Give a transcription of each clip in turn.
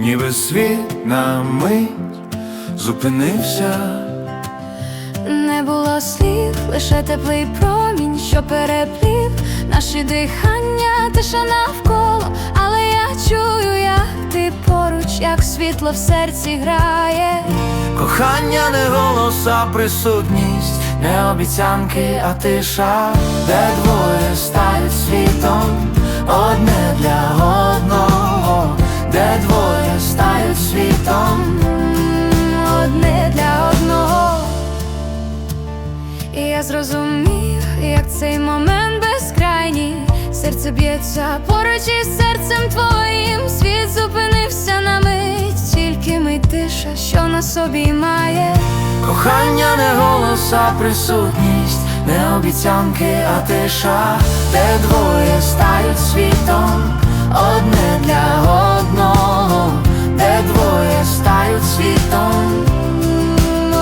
ніби світ на мить зупинився. Не було слів, лише теплий промінь, що переплів наші дихання, тиша навколо, але я чую, як ти поруч, як світло в серці грає. Кохання не голос, а присутність, не обіцянки, а тиша, де двоє світом. Одне для одного. І я зрозумів, як цей момент безкрайній. Серце б'ється поруч із серцем твоїм. Світ зупинився на мить, тільки мить тиша, що на собі має. Кохання не голос, а присутність, не обіцянки, а тиша, де двоє стають світом, одне для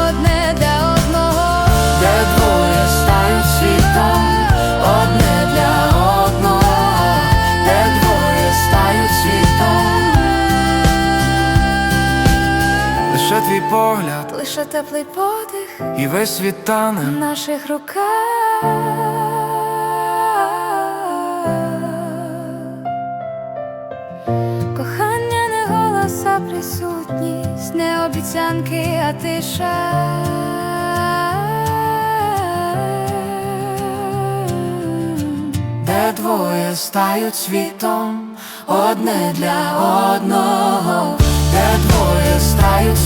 Одне для одного. де двоє стають світом, одне для одного, де двоє стають світом. Лише твій погляд Лише теплий подих і весь світ тане в наших руках. Кохання не присутність, не обіцянки, а тиша. Де двоє стають світом, одне для одного, де двоє стають